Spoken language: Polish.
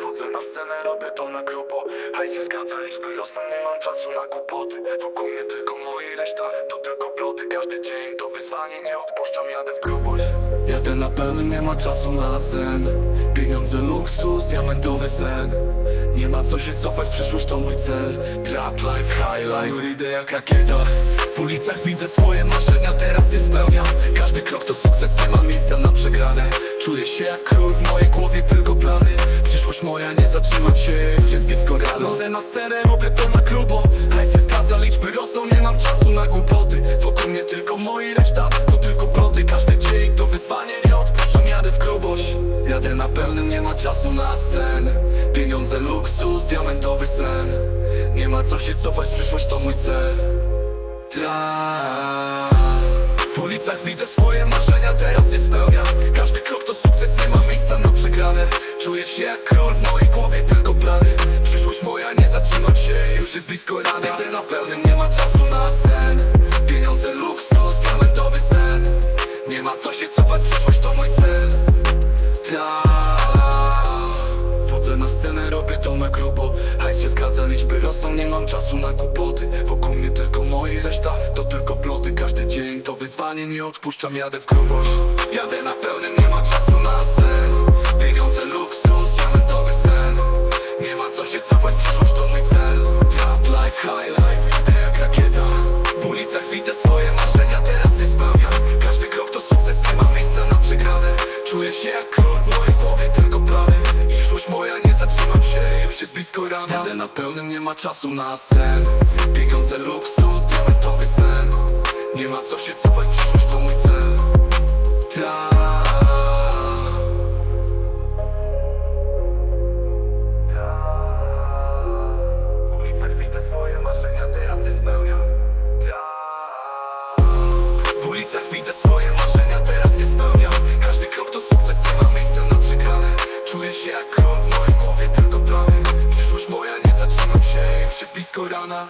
Wchodzę na scenę, robię to na grubo. Hajs się zgadza, liczby rosną, nie mam czasu na kłopoty Wokół mnie tylko moi, reszta to tylko ploty Każdy dzień to wyzwanie, nie odpuszczam, jadę w grubość. Jadę na pełnym, nie ma czasu na sen. Pieniądze, luksus, diamentowy sen. Nie ma co się cofać, przyszłość to mój cel. Trap life, high life, idę jak rakieta. W ulicach widzę swoje marzenia, teraz je spełniam. Każdy krok to sukces, nie ma miejsca na przegrane. Czuję się jak król, w mojej głowie tylko plany Przyszłość moja, nie zatrzymam się, jest blisko rano Chodzę na scenę, robię to na grubo. Hajs się zgadza, liczby rosną, nie mam czasu na głupoty. Wokół mnie tylko moi, reszta to tylko plody Każdy dzień to wyzwanie, nie odpuszczam, jadę w grubość. Jadę na pełnym, nie ma czasu na sen Pieniądze, luksus, diamentowy sen. Nie ma co się cofać, przyszłość to mój cel. Tra. W ulicach widzę swoje marzenia, teraz je spełniam Każdy krok to sukces, nie ma Czuję się jak król, w mojej głowie tylko plany. Przyszłość moja, nie zatrzymam się, już jest blisko rana Jadę na pełnym, nie ma czasu na sen. Pieniądze, luksus, diamentowy sen. Nie ma co się cofać, przyszłość to mój cel. Ta. Na scenę, robię to na grubo. Hajs się zgadza, liczby rosną, nie mam czasu na kłopoty. Wokół mnie tylko moi, reszta to tylko ploty. Każdy dzień to wyzwanie, nie odpuszczam, jadę w grubość. Jadę na pełnym, nie ma czasu na sen Pieniądze, luksus, diamentowy sen. Nie ma co się cofać, przyszłość to mój cel. Trap life, high life, idę jak rakieta. W ulicach widzę swoje marzenia, teraz je spełniam. Każdy krok to sukces, nie ma miejsca na przegrane Czuję się jak król, w mojej głowie tylko plany Przyszłość moja, nie zatrzymam się, już jest blisko rana. Jadę na pełnym, nie ma czasu na sen. Pieniądze, luksus, diamentowy sen. Nie ma co się cofać, przyszłość się jak król, w mojej głowie tylko plany. Przyszłość moja, nie zatrzymam się, już jest blisko rana